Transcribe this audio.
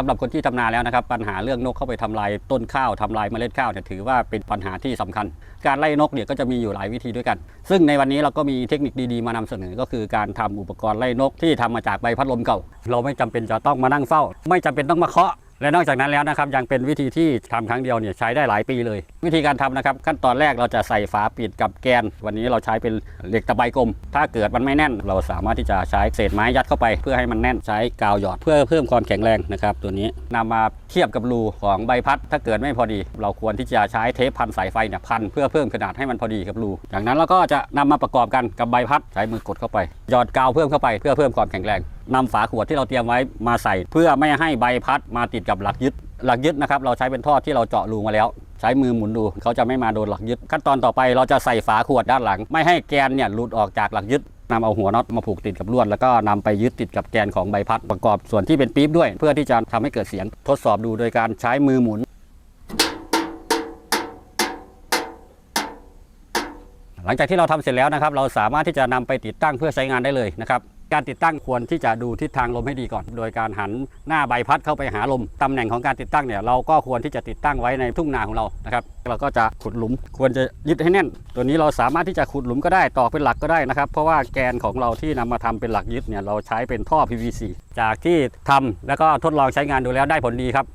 สำหรับคนที่ทำนาแล้วนะครับ ปัญหาเรื่องนกเข้าไปทำลายต้นข้าวทำลายเมล็ดข้าวเนี่ยถือว่าเป็นปัญหาที่สำคัญ การไล่นกเนี่ยก็จะมีอยู่หลายวิธีด้วยกัน ซึ่งในวันนี้เราก็มีเทคนิคดีๆมานำเสนอ ก็คือการทำอุปกรณ์ไล่นกที่ทำมาจากใบพัดลมเก่า เราไม่จำเป็นจะต้องมานั่งเฝ้า ไม่จำเป็นต้องมาเคาะ และนอกจากนั้นแล้วนะครับยังเป็นวิธีที่ทำครั้งเดียวเนี่ยใช้ได้หลายปีเลย วิธีการทำนะครับขั้นตอนแรกเราจะใส่ฝาปิดกับแกน วันนี้เราใช้เป็นเหล็กตะไบกลม ถ้าเกิดมันไม่แน่น เราสามารถที่จะใช้เศษไม้ยัดเข้าไป เพื่อให้มันแน่นใช้กาวหยอดเพื่อเพิ่มความแข็งแรงนะครับตัวนี้นำมาเทียบกับรูของใบพัด ถ้าเกิดไม่พอดี เราควรที่จะใช้เทปพันสายไฟเนี่ยพันเพื่อเพิ่มขนาดให้มันพอดีกับรูจากนั้นเราก็จะนำมาประกอบกันกับใบพัดใช้มือกดเข้าไปหยอดกาวเพิ่มเข้าไปเพื่อเพิ่มความแข็งแรงนำฝาขวดที่เราเตรียมไว้มาใส่ เพื่อไม่ให้ใบพัดมาติดกับหลักยึด หลักยึดนะครับเราใช้เป็นท่อที่เราเจาะรูมาแล้ว ใช้มือหมุนดูเขาจะไม่มาโดนหลักยึด ขั้นตอนต่อไปเราจะใส่ฝาขวดด้านหลัง ไม่ให้แกนเนี่ยหลุดออกจากหลักยึดนำเอาหัวน็อตมาผูกติดกับลวดแล้วก็นำไปยึดติดกับแกนของใบพัดประกอบส่วนที่เป็นปี๊บด้วย เพื่อที่จะทำให้เกิดเสียงทดสอบดูโดยการใช้มือหมุน หลังจากที่เราทำเสร็จแล้วนะครับ เราสามารถที่จะนำไปติดตั้งเพื่อใช้งานได้เลยนะครับ การติดตั้งควรที่จะดูทิศทางลมให้ดีก่อน โดยการหันหน้าใบพัดเข้าไปหาลม ตำแหน่งของการติดตั้งเนี่ยเราก็ควรที่จะติดตั้งไว้ในทุ่งนาของเรานะครับ เราก็จะขุดหลุมควรจะยึดให้แน่น ตัวนี้เราสามารถที่จะขุดหลุมก็ได้ตอกเป็นหลักก็ได้นะครับ เพราะว่าแกนของเราที่นำมาทำเป็นหลักยึดเนี่ยเราใช้เป็นท่อ PVC จากที่ทำแล้วก็ทดลองใช้งานดูแล้วได้ผลดีครับ